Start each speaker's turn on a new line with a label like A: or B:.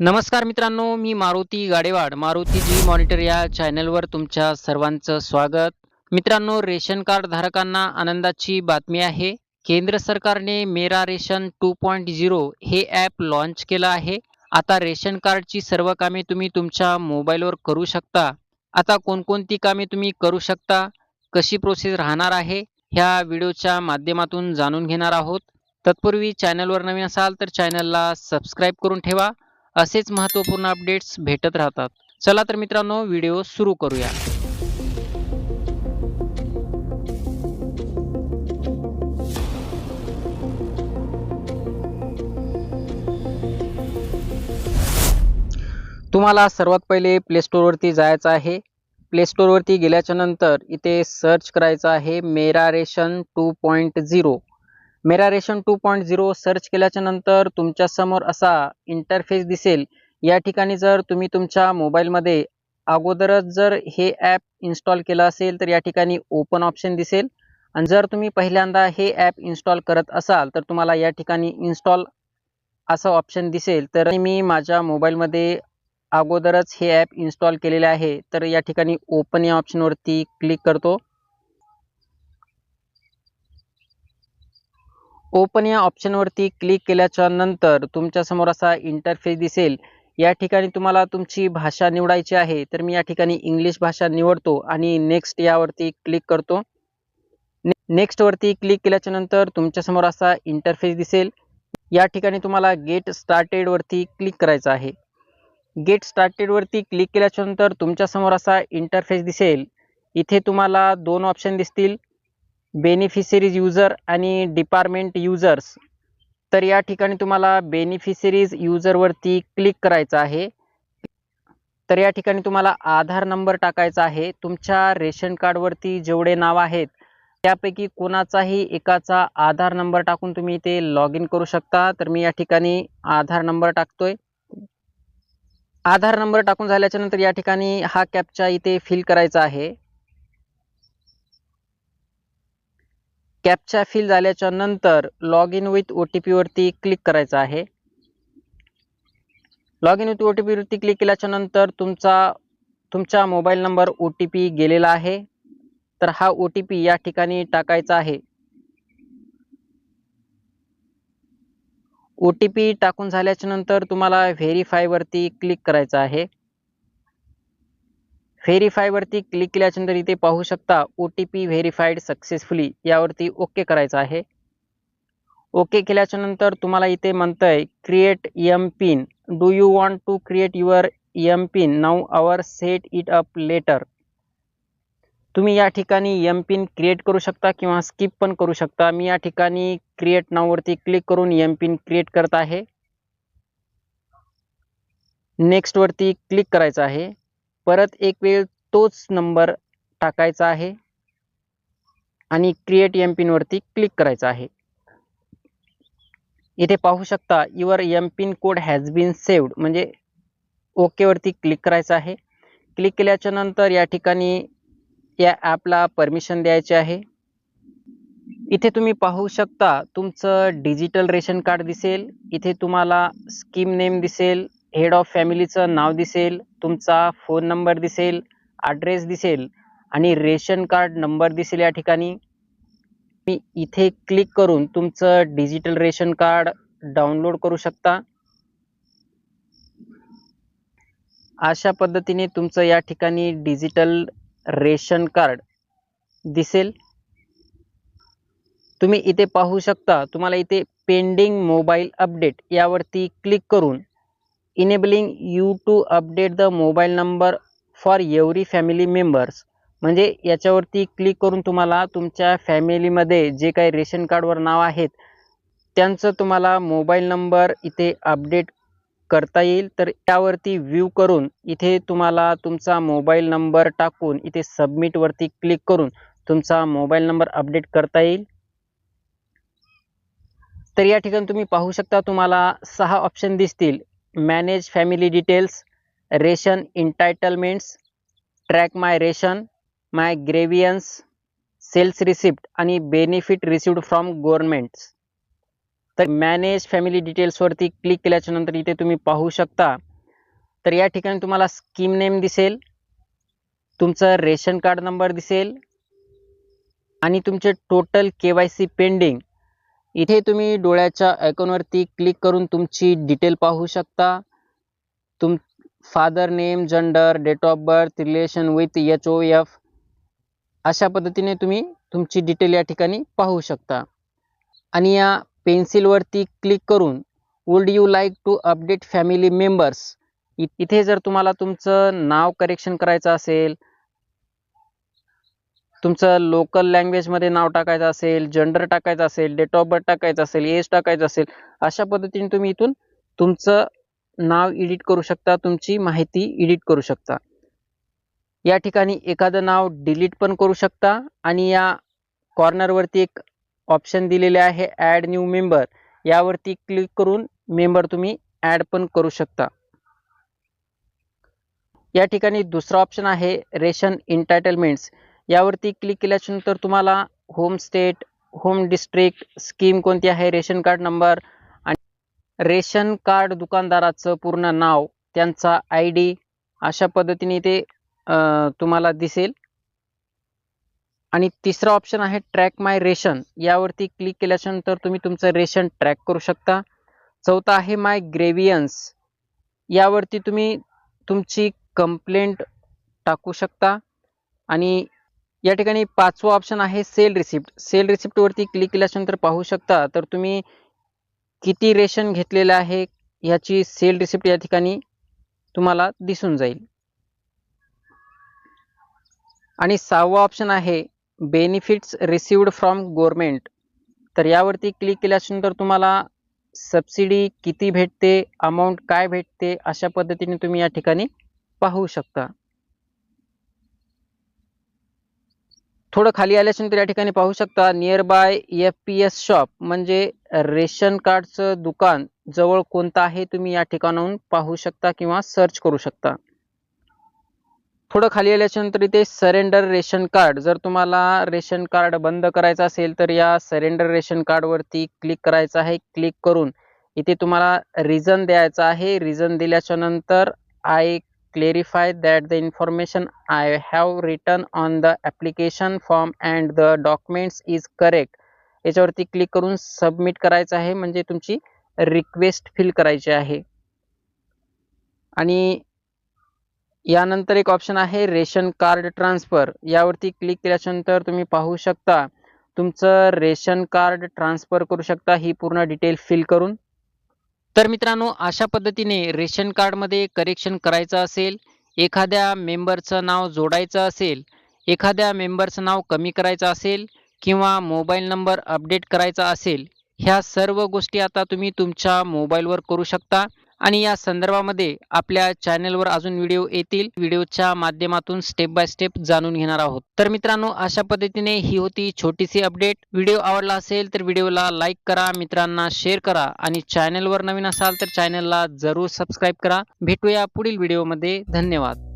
A: नमस्कार मित्रांनो मी मारुती गाडेवाड. मारुती जी मॉनिटर या चॅनलवर तुमच्या सर्वांचं स्वागत. मित्रांनो रेशन कार्ड धारकांना आनंदाची बातमी आहे. केंद्र सरकारने Mera ration two point zero हे ॲप लॉन्च केलं आहे. आता रेशन कार्डची सर्व कामे तुम्ही तुमच्या मोबाईलवर करू शकता. आता कोणकोणती कामे तुम्ही करू शकता कशी प्रोसेस राहणार आहे ह्या व्हिडिओच्या माध्यमातून जाणून घेणार आहोत. तत्पूर्वी चॅनलवर नवीन असाल तर चॅनलला सबस्क्राईब करून ठेवा. असेच महत्त्वपूर्ण अपडेट्स भेटत राहतात. चला तर मित्रांनो व्हिडिओ सुरू करूया. तुम्हाला सर्वात पहिले प्ले स्टोअरवरती जायचं आहे. प्ले स्टोअरवरती गेल्याच्यानंतर इथे सर्च करायचं आहे Mera ration two point zero. Mera ration two point zero search केल्याच्यानंतर तुमच्यासमोर असा इंटरफेस दिसेल. या ठिकाणी जर तुम्ही तुमच्या मोबाईलमध्ये अगोदरच जर हे ॲप इन्स्टॉल केलं असेल तर या ठिकाणी ओपन ऑप्शन दिसेल. आणि जर तुम्ही पहिल्यांदा हे ॲप इन्स्टॉल करत असाल तर तुम्हाला या ठिकाणी इन्स्टॉल असं ऑप्शन दिसेल. तर मी माझ्या मोबाईलमध्ये अगोदरच हे ॲप इन्स्टॉल केलेले आहे. तर या ठिकाणी ओपन या ऑप्शनवरती क्लिक करतो. ओपन या ऑप्शनवरती क्लिक केल्याच्यानंतर तुमच्यासमोर असा इंटरफेस दिसेल. या ठिकाणी तुम्हाला तुमची भाषा निवडायची आहे तर मी या ठिकाणी इंग्लिश भाषा निवडतो आणि नेक्स्ट यावरती क्लिक करतो. नेक्स्ट वरती क्लिक केल्याच्यानंतर तुमच्यासमोर असा इंटरफेस दिसेल. या ठिकाणी तुम्हाला गेट स्टार्टेडवरती क्लिक करायचं आहे. गेट स्टार्टेडवरती क्लिक केल्याच्यानंतर तुमच्यासमोर असा इंटरफेस दिसेल. इथे तुम्हाला दोन ऑप्शन दिसतील. बेनिफिशरीज युजर आणि डिपार्टमेंट युजर्स तर या ठिकाणी तुम्हाला बेनिफिशरीज युजरवरती क्लिक करायचं आहे. तर या ठिकाणी तुम्हाला आधार नंबर टाकायचा आहे. तुमच्या रेशन कार्डवरती जेवढे नाव आहेत त्यापैकी कोणाचाही एकाचा आधार नंबर टाकून तुम्ही इथे लॉग इन करू शकता. तर मी या ठिकाणी आधार नंबर टाकतोय. आधार नंबर टाकून झाल्याच्यानंतर या ठिकाणी हा कॅपचा इथे फिल करायचा आहे. कॅपचा फिल झाल्याच्यानंतर log in with O T पीवरती click करायचं आहे. Log in with O T पीवरती click केल्याच्यानंतर तुमचा तुमचा mobile number O T P गेलेला आहे. तर हा ओ टी पी या ठिकाणी टाकायचा आहे. ओ टी पी टाकून झाल्याच्यानंतर तुम्हाला व्हेरीफायवरती क्लिक करायचं आहे. व्हेरीफायवरती क्लिक केल्याच्यानंतर इथे पाहू शकता O T P verified successfully यावरती ओके करायचं आहे. ओके केल्याच्यानंतर तुम्हाला इथे म्हणतंय create M PIN do you want to create your M PIN now or set it up later तुम्ही या ठिकाणी एम पिन क्रिएट करू शकता किंवा स्किप पण करू शकता. मी या ठिकाणी क्रिएट नाववरती क्लिक करून एम पिन क्रिएट करत आहे. नेक्स्टवरती क्लिक करायचं आहे. परत एक वेळ तोच नंबर टाकायचा आहे. आणि क्रिएट एम पिन वरती क्लिक करायचं आहे. इथे पाहू शकता your M PIN code has been saved म्हणजे ओके वरती क्लिक करायचं आहे. क्लिक केल्याच्यानंतर या ठिकाणी या ॲपला परमिशन द्यायचे आहे. इथे तुम्ही पाहू शकता तुमचं डिजिटल रेशन कार्ड दिसेल. इथे तुम्हाला स्कीम नेम दिसेल. हेड ऑफ फॅमिलीचं नाव दिसेल. तुमचा फोन नंबर दिसेल ॲड्रेस दिसेल आणि रेशन कार्ड नंबर दिसेल या ठिकाणी. तुम्ही इथे क्लिक करून तुमचं डिजिटल रेशन कार्ड डाउनलोड करू शकता. अशा पद्धतीने तुमचं या ठिकाणी डिजिटल रेशन कार्ड दिसेल. तुम्ही इथे पाहू शकता तुम्हाला इथे पेंडिंग मोबाईल अपडेट यावरती क्लिक करून enabling you to update the mobile number for every family members म्हणजे याच्यावरती क्लिक करून तुम्हाला तुमच्या फॅमिलीमध्ये जे काही रेशन कार्डवर नाव आहेत त्यांचं तुम्हाला मोबाईल नंबर इथे अपडेट करता येईल. तर त्यावरती व्ह्यू करून इथे तुम्हाला तुमचा मोबाईल नंबर टाकून इथे सबमिटवरती क्लिक करून तुमचा मोबाईल नंबर अपडेट करता येईल. तर या ठिकाणी तुम्ही पाहू शकता तुम्हाला सहा ऑप्शन दिसतील. Manage family details ration entitlements track my ration my grievance sales receipt आणि बेनिफिट रिसिव्ड फ्रॉम गव्हर्नमेंट्स तर मॅनेज फॅमिली डिटेल्सवरती क्लिक केल्याच्यानंतर इथे तुम्ही पाहू शकता. तर या ठिकाणी तुम्हाला स्कीम नेम दिसेल तुमचं रेशन कार्ड नंबर दिसेल आणि तुमचे total K Y C pending इथे तुम्ही डोळ्याच्या आयकॉनवरती क्लिक करून तुमची डिटेल पाहू शकता. तुम father name gender date of birth relation with H O F अशा पद्धतीने तुम्ही तुमची डिटेल या ठिकाणी पाहू शकता. आणि या पेन्सिलवरती क्लिक करून would you like to update family members इथे जर तुम्हाला तुमचं नाव करेक्शन करायचं असेल तुमचं लोकल लँग्वेजमध्ये नाव टाकायचं असेल जेंडर टाकायचं असेल डेट ऑफ बर्थ टाकायचं असेल एज टाकायचं असेल अशा पद्धतीने तुम्ही इथून तुमचं नाव एडिट करू शकता तुमची माहिती एडिट करू शकता. या ठिकाणी एखादं नाव डिलीट पण करू शकता आणि या कॉर्नरवरती एक ऑप्शन दिलेले आहे ॲड न्यू मेंबर यावरती क्लिक करून मेंबर तुम्ही ॲड पण करू शकता. या ठिकाणी दुसरा ऑप्शन आहे रेशन इंटायटलमेंट्स यावरती क्लिक केल्याच्यानंतर तुम्हाला home state home district scheme कोणती आहे रेशन कार्ड नंबर आणि रेशन कार्ड दुकानदाराचं पूर्ण नाव त्यांचा आय डी अशा पद्धतीने ते तुम्हाला दिसेल. आणि तिसरा ऑप्शन आहे ट्रॅक माय रेशन यावरती क्लिक केल्याच्यानंतर तुम्ही तुमचं रेशन ट्रॅक करू शकता. चौथा आहे माय ग्रेवियन्स यावरती तुम्ही तुमची कंप्लेंट टाकू शकता. आणि या ठिकाणी पाचवा ऑप्शन आहे सेल रिसिप्ट सेल रिसिप्टवरती क्लिक केल्याच्यानंतर पाहू शकता तर तुम्ही किती रेशन घेतलेलं आहे याची सेल रिसिप्ट या ठिकाणी तुम्हाला दिसून जाईल. आणि सहावा ऑप्शन आहे बेनिफिट्स रिसिव्ड फ्रॉम गव्हर्मेंट तर यावरती क्लिक केल्याच्यानंतर तुम्हाला सबसिडी किती भेटते अमाऊंट काय भेटते अशा पद्धतीने तुम्ही या ठिकाणी पाहू शकता. थोडं खाली आल्याच्यानंतर या ठिकाणी पाहू शकता near by F P S shop म्हणजे रेशन कार्डचं दुकान जवळ कोणतं आहे तुम्ही या ठिकाणाहून पाहू शकता किंवा सर्च करू शकता. थोडं खाली आल्याच्यानंतर इथे सरेंडर रेशन कार्ड. जर तुम्हाला रेशन कार्ड बंद करायचं असेल तर या सरेंडर रेशन कार्डवरती क्लिक करायचं आहे. क्लिक करून इथे तुम्हाला रिझन द्यायचं आहे. रिझन दिल्याच्या नंतर I clarify that the information I have written on the application form and the documents is correct याच्यावरती क्लिक करून सबमिट करायचं आहे म्हणजे तुमची रिक्वेस्ट फिल करायची आहे. आणि यानंतर एक ऑप्शन आहे रेशन कार्ड ट्रान्सफर यावरती क्लिक केल्याच्यानंतर तुम्ही पाहू शकता तुमचं रेशन कार्ड ट्रान्सफर करू शकता ही पूर्ण डिटेल फिल करून. तर मित्रांनो अशा पद्धतीने रेशन कार्डमध्ये करेक्शन करायचं असेल एखाद्या मेंबरचं नाव जोडायचं असेल एखाद्या मेंबरचं नाव कमी करायचं असेल किंवा मोबाईल नंबर अपडेट करायचा असेल ह्या सर्व गोष्टी आता तुम्ही तुमच्या मोबाईलवर करू शकता. आणि या संदर्भामध्ये आपल्या चॅनलवर अजून व्हिडिओ येतील. व्हिडिओच्या माध्यमातून स्टेप बाय स्टेप जाणून घेणार आहोत. तर मित्रांनो अशा पद्धतीने ही होती छोटीशी अपडेट व्हिडिओ आवडला असेल तर व्हिडिओला लाईक करा मित्रांना शेअर करा आणि चॅनेलवर नवीन असाल तर चॅनेलला जरूर सबस्क्राईब करा. भेटूया पुढील व्हिडिओमध्ये धन्यवाद.